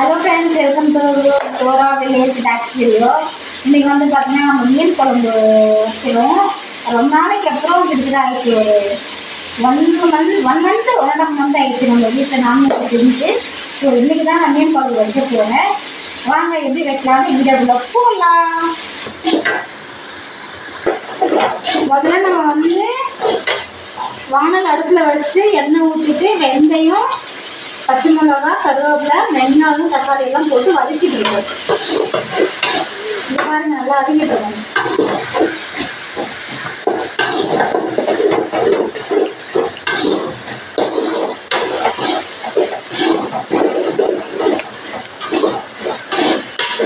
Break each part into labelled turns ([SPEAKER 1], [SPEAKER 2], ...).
[SPEAKER 1] Hello friends welcome to Dora village talks video இன்றைக்கி வந்து பார்த்தீங்கன்னா நம்ம மீன் குழம்பு வைக்கிறோம். ரொம்ப நாளைக்கு அப்புறம் கிட்டத்தட்ட ஆயிடுச்சு. ஒரு one month one month one and half month ஆயிடுச்சு நம்ம வீட்டில் நான்வெஜ் செஞ்சு. ஸோ இன்றைக்கி தான் நான் மீன் குழம்பு வச்ச போகிறேன் வாங்க எப்படி வைக்கலாம்னு வீடியோக்குள்ள போகலாம் முதல்ல நம்ம வந்து வானல் அடுப்பில் வச்சுட்டு எண்ணெய் ஊற்றிட்டு வெந்தயம் பச்சை மிளகா கருவேப்பிலை வெங்காயம் தக்காளி எல்லாம் போட்டு வதக்கிட்டு இருக்கோம் இந்த பாருங்க நல்லா வதக்கிட்டு இருக்கோம்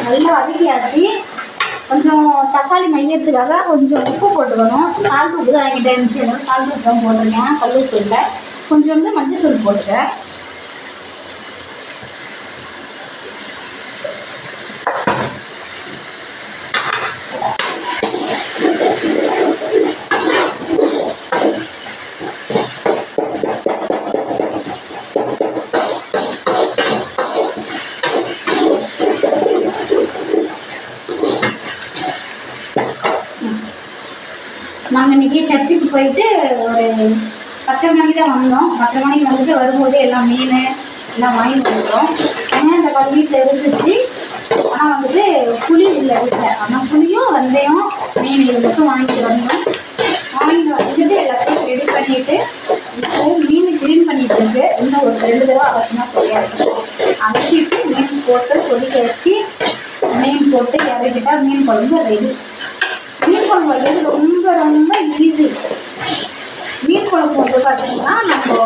[SPEAKER 1] நல்லா வதக்கியாச்சு. கொஞ்சம் தக்காளி மையத்துக்காக கொஞ்சம் உப்பு போட்டுக்கணும். சால்ட் உப்பு தான் என்கிட்ட இருந்துச்சு அதனால சால்ட் உப்பு தான் போட்டிருக்கேன். கல் உப்பு இல்லை. கொஞ்சோண்டு மஞ்சள் தூள் போட்டுக்கிறேன். நாங்கள் இன்றைக்கி சர்ச்சுக்கு போயிட்டு ஒரு பத்தரை மணிக்கு தான் வந்தோம். பத்தரை மணிக்கு வந்துட்டு வரும்போது எல்லாம் மீன் எல்லாம் வாங்கிட்டு வந்துட்டோம் அந்த கல் வீட்டில் இருந்துச்சு. ஆனால் வந்துட்டு புளி இல்லை வீட்டில் ஆனால் புளியும் வெந்தயம் மீன் இது மட்டும் வாங்கிட்டு வந்தோம். வாங்கிட்டு வந்துட்டு எல்லாத்தையும் ரெடி பண்ணிவிட்டு இப்போ மீன் க்ளீன் பண்ணிட்டு இருக்கு. இன்னும் ஒரு ரெண்டு தடவை அவசியமாக தெரியாது. அலசிட்டு மீன் போட்டு கொதிக்க வச்சு மீன் போட்டு இறக்கிட்டா மீன் குழம்பு ரெடி மீன் குழம்பு ரொம்ப ரொம்ப ஈஸி மீன் குழம்பு வந்து பார்த்தீங்கன்னா நம்ம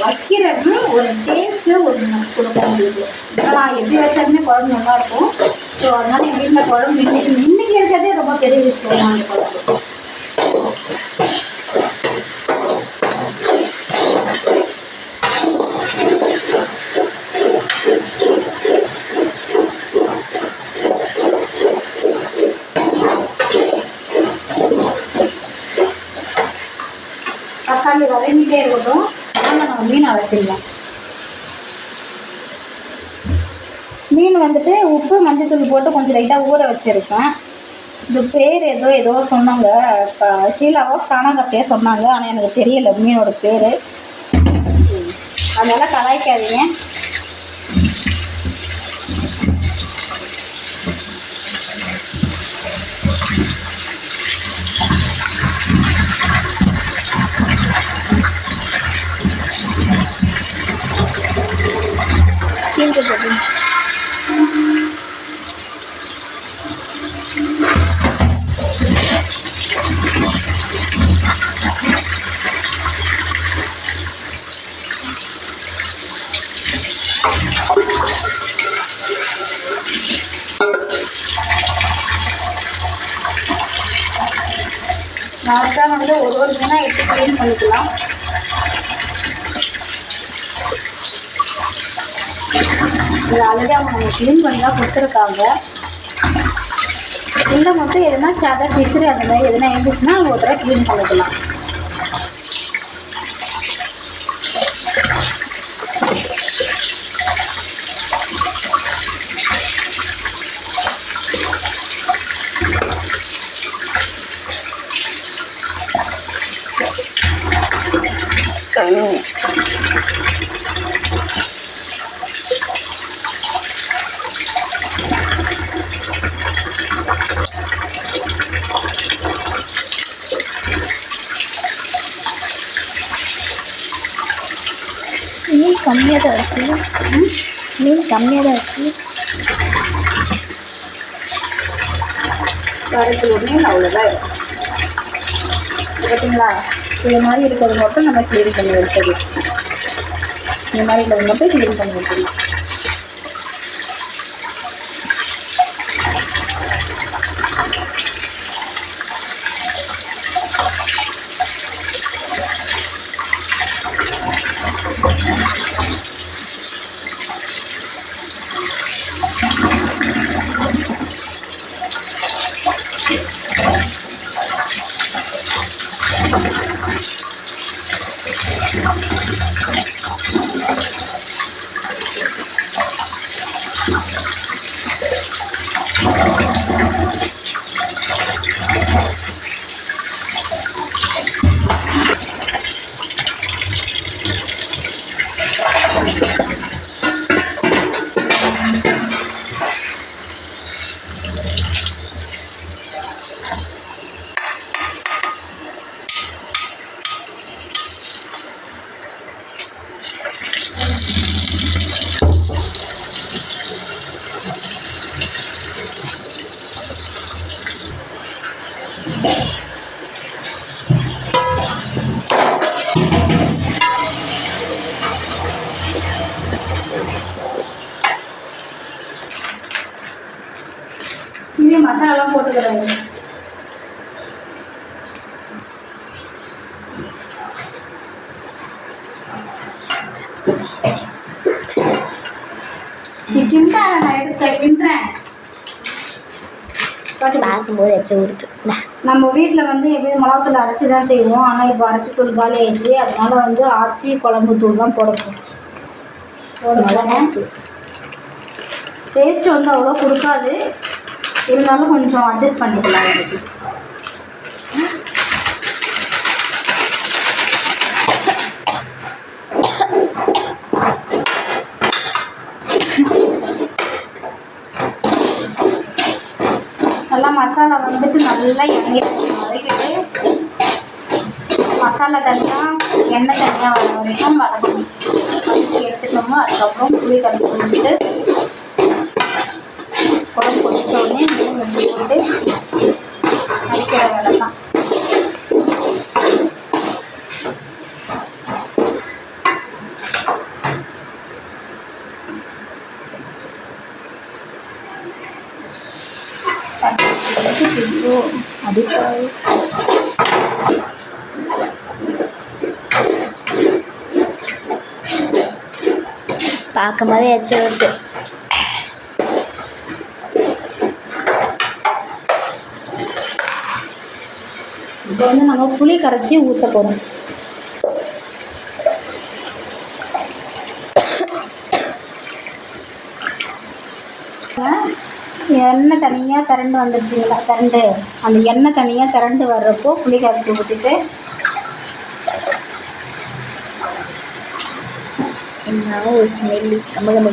[SPEAKER 1] வைக்கிறது ஒரு டேஸ்ட்டு ஒரு கொடுக்கும் உங்களுக்கு இப்போ நான் எப்படி வச்சாலுமே குழம்பு நல்லா இருக்கும். ஸோ அதனால எங்கள் வீட்டில் குழம்பு இன்னைக்கு இன்னைக்கு இருக்கிறதே ரொம்ப பெரிய விஷயம் நான் குழம்பு தக்காளி வதங்கிட்டே இருக்கட்டும். அதனால் நம்ம மீன் அலசிடலாம் மீன் வந்துட்டு உப்பு மஞ்சத்தூள் போட்டு கொஞ்சம் லைட்டாக ஊற வச்சுருக்கேன். இது பேர் ஏதோ ஏதோ சொன்னாங்க. ஷீலாவோ காணாங்கப்பையே சொன்னாங்க. ஆனால் எனக்கு தெரியல மீனோட பேர். அதனால் கலாய்க்காதீங்க. கீழே போட்டு லாஸ்ட்டாக வந்து ஒரு ஒரு தினம் எடுத்து க்ளீன் பண்ணிக்கலாம் இது ஆல்ரெடி அவங்க நம்ம க்ளீன் பண்ணி தான் கொடுத்துருக்காங்க. இல்லை மட்டும் எதுனா சதை பிசிறு அந்த மாதிரி எதுனா இருந்துச்சுன்னா ஒரு தடவை க்ளீன் பண்ணிக்கலாம்.
[SPEAKER 2] மீன் கம்மியாக தான் இருக்குது மீன் கம்மியாக தான் இருக்குது
[SPEAKER 1] கரைக்கு மீன் அவ்வளோதான் இருக்கும் பார்த்தீங்களா இது மாதிரி இருக்கிறது மட்டும் நம்ம க்ளீன் பண்ணி எடுத்துக்கலாம். இந்த மாதிரி இருக்கிறது மட்டும் க்ளீன் பண்ணி எடுத்துக்கலாம். மசாலாலாம் போட்டுக்கிறாங்க
[SPEAKER 2] பார்க்கும்போது ஊடுது இந்தா.
[SPEAKER 1] நம்ம வீட்டில் வந்து எப்படியும் மிளகாத்தூள் அரைச்சி தான் செய்வோம். ஆனால் இப்போ அரைச்சி தூள் காலி ஆயிடுச்சு. அதனால வந்து ஆச்சி குழம்பு தூள் தான் போடணும்.
[SPEAKER 2] மிளகாத்தூள்.
[SPEAKER 1] டேஸ்ட் வந்து அவ்வளோ கொடுக்காது. இருந்தாலும் கொஞ்சம் அட்ஜஸ்ட் பண்ணிக்கலாம் எனக்கு. நல்லா மசாலா வந்துட்டு நல்லா எண்ணெய் வதக்கிட்டு மசாலா தனியாக எண்ணெய் தனியாக வர வரைக்கும் வதக்கணும். வதக்கி அதுக்கப்புறம் புளி கரைச்சி கொடுத்துட்டு குழம்பு கொதித்தோடனே உடனே மீன் போட்டு அரைக்கிற வேலை தான்
[SPEAKER 2] அடிப்பாவி. பார்க்கும்போதே எச்ச வருது
[SPEAKER 1] இப்போ வந்து நம்ம புளி கரைச்சி ஊற்ற போகிறோம் எண்ணெய் தனியாக திரண்டு வந்துடுச்சுங்களா திரண்டு. அந்த எண்ணெய் தனியாக திரண்டு வர்றப்போ புளி கரைச்சி ஊற்றிட்டு
[SPEAKER 2] என்ன ஒரு ஸ்மெல்லி கம்ம கம்ம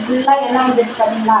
[SPEAKER 1] ஃபுல்லாக எண்ணெய் வந்துச்சு பார்த்தீங்களா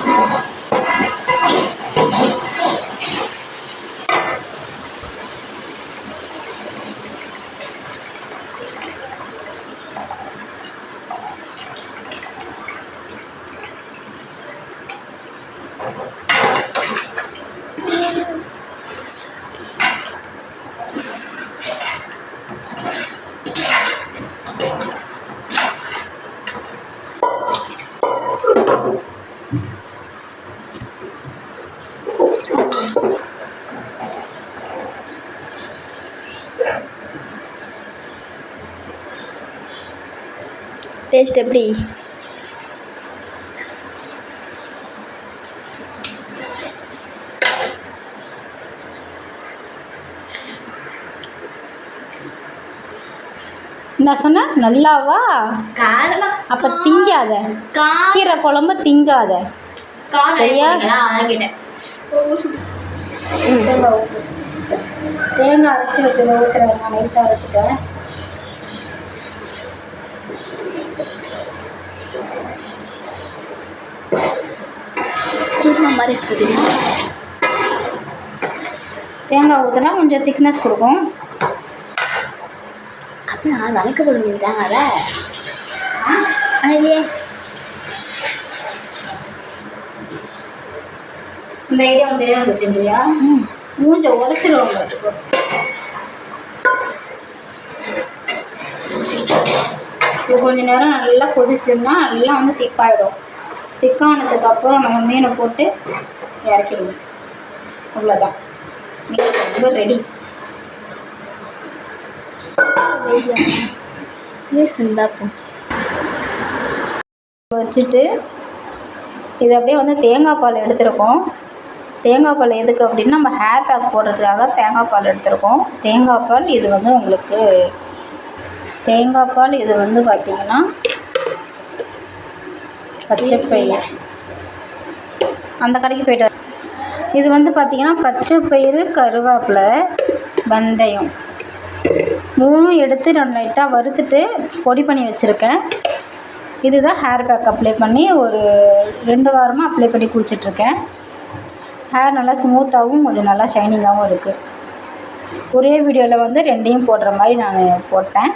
[SPEAKER 2] டேஸ்ட் எப்படி?
[SPEAKER 1] என்ன சொன்ன நல்லாவா? அப்போ திங்காத. கீரை குழம்பு திங்காத. சரியா? தேங்காய் அரைச்சி வச்சதை ஊற்றுறேன் நான் நைஸாக அரைச்சிட்டேன்.
[SPEAKER 2] மாதிரி வச்சுக்கிட்டீங்கன்னா
[SPEAKER 1] தேங்காய் ஊற்றினா கொஞ்சம் திக்னஸ் கொடுக்கும்.
[SPEAKER 2] அப்போ நான் வணக்க கொடுத்தாங்க அதை? அழகே
[SPEAKER 1] இந்த ஐடியா வந்து தெரியாது வச்சுருந்தியா மூஞ்ச உடச்சிருவாங்க இது கொஞ்ச நேரம் நல்லா கொதிச்சுன்னா நல்லா வந்து திக்காயிடும் திக்கானதுக்கு அப்புறம் நம்ம மீனை போட்டு இறக்கிடுவோம் அவ்வளோதான் மீன் ரொம்ப ரெடி
[SPEAKER 2] யூஸ்
[SPEAKER 1] வச்சுட்டு இது அப்படியே வந்து தேங்காய் பால் எடுத்திருக்கோம். தேங்காய் பால் எதுக்கு அப்படின்னா நம்ம ஹேர் பேக் போடுறதுக்காக தேங்காய் பால் எடுத்திருக்கோம். தேங்காய் பால் இது வந்து உங்களுக்கு தேங்காய் பால் இது வந்து பார்த்திங்கன்னா பச்சை பயிர் அந்த கடைக்கு போயிட்டு இது வந்து பார்த்திங்கன்னா பச்சை பயிறு கருவேப்பிலை வெந்தயம். மூணும் எடுத்து நான் லைட்டாக வறுத்துட்டு பொடி பண்ணி வச்சுருக்கேன். இதுதான் ஹேர் பேக் அப்ளை பண்ணி ஒரு ரெண்டு வாரமாக அப்ளை பண்ணி குளிச்சிட்ருக்கேன். ஹேர் நல்லா ஸ்மூத்தாகவும் கொஞ்சம் நல்லா ஷைனிங்காகவும் இருக்குது ஒரே வீடியோவில் வந்து ரெண்டையும் போடுற மாதிரி நான் போட்டேன்.